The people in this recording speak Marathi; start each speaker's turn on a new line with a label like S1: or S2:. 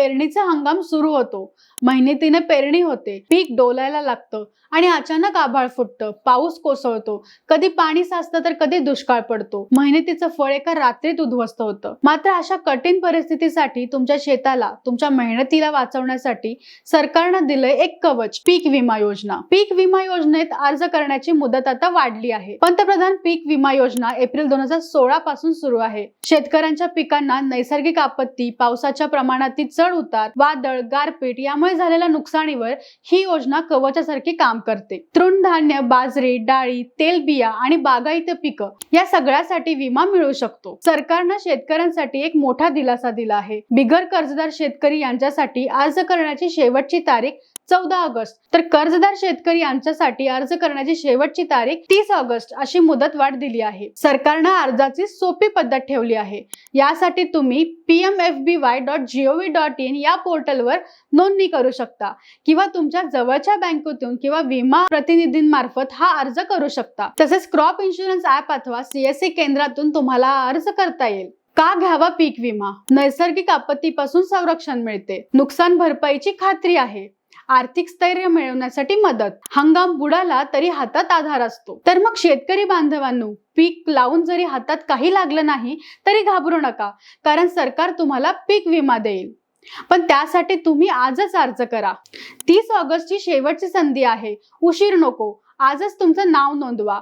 S1: पेरणीचा हंगाम सुरू होतो. मेहनतीने पेरणी होते. पीक डोलायला लागतं आणि अचानक आभाळ फुटतं. पाऊस कोसळतो. कधी पाणी साचतं तर कधी दुष्काळ पडतो. मेहनतीचं फळ एका रात्रीत उद्ध्वस्त होतं. मात्र अशा कठीण परिस्थितीसाठी तुमच्या शेताला तुमच्या मेहनतीला वाचवण्यासाठी सरकारनं दिलंय एक कवच पीक विमा योजना. पीक विमा योजनेत अर्ज करण्याची मुदत आता वाढली आहे. पंतप्रधान पीक विमा योजना एप्रिल दोन हजार सोळा पासून सुरू आहे. शेतकऱ्यांच्या पिकांना नैसर्गिक आपत्ती पावसाच्या प्रमाणातील चढ उतार वादळ गारपीट यामुळे झालेल्या नुकसानीवर ही योजना कवचासारखी काम करते. तृणधान्य बाजरी डाळी तेलबिया आणि बागायती पिकं या सगळ्यासाठी विमा मिळू शकतो. सरकारनं शेतकऱ्यांसाठी एक मोठा दिलासा दिला आहे. बिगर कर्जदार शेतकरी यांच्यासाठी अर्ज करण्याची शेवटची तारीख चौदा ऑगस्ट. तर कर्जदार शेतकरी यांच्यासाठी अर्ज करण्याची शेवटची तारीख तीस ऑगस्ट अशी मुदत वाढ दिली आहे. सरकारनं अर्जाची सोपी पद्धत ठेवली आहे. यासाठी तुम्ही P M F B Y dot gov dot in या पोर्टलवर नोंदणी करू शकता. किंवा तुमच्या जवळच्या बँकेतून किंवा विमा प्रतिनिधींमार्फत हा अर्ज करू शकता. तसेच क्रॉप इन्शुरन्स ऍप अथवा सीएससी केंद्रातून तुम्हाला अर्ज करता येईल. का घ्यावा पीक विमा? नैसर्गिक आपत्तीपासून संरक्षण मिळते. नुकसान भरपाईची खात्री आहे. आर्थिक स्थैर्य मिळवण्यासाठी मदत. हंगाम बुडाला तरी हातात आधार असतो. तर मग शेतकरी बांधवांनो पीक लावून जरी हातात काही लागलं नाही तरी घाबरू नका. कारण सरकार तुम्हाला पीक विमा देईल. पण त्यासाठी तुम्ही आजच अर्ज करा. तीस ऑगस्टची शेवटची संधी आहे. उशीर नको. आजच तुमचं नाव नोंदवा.